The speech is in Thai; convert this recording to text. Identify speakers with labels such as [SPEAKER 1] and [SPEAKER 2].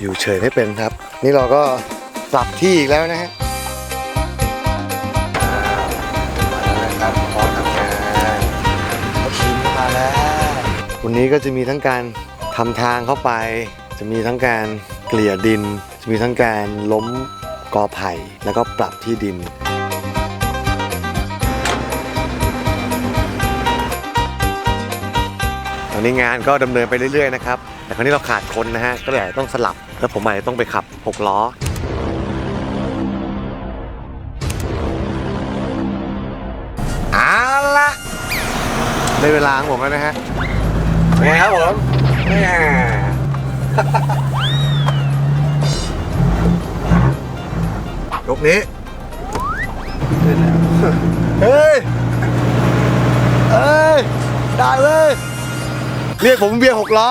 [SPEAKER 1] อยู่เฉยไม่เป็นครับ นี่เราก็ปรับที่อีกแล้วนะฮะมาแล้วนะครับพร้อมทำงานเขาชิมมาแล้ววันนี้ก็จะมีทั้งการทำทางเข้าไป จะมีทั้งการเกลี่ยดิน จะมีทั้งการล้มกอไผ่แล้วก็ปรับที่ดิน ตอนนี้งานก็ดำเนินไปเรื่อยๆนะครับ แต่คราวนี้เราขาดคนนะฮะ ก็เลยอาจจะต้องสลับ แล้วผมอาจจะต้องไปขับ 6 ล้อเอาละได้เวลาของผมแล้วนะฮะเป็นไงครับผมแหม่ยกนี้ เฮ้ย เฮ้ย ได้เลย เรียกผมเบียร์หกล้อ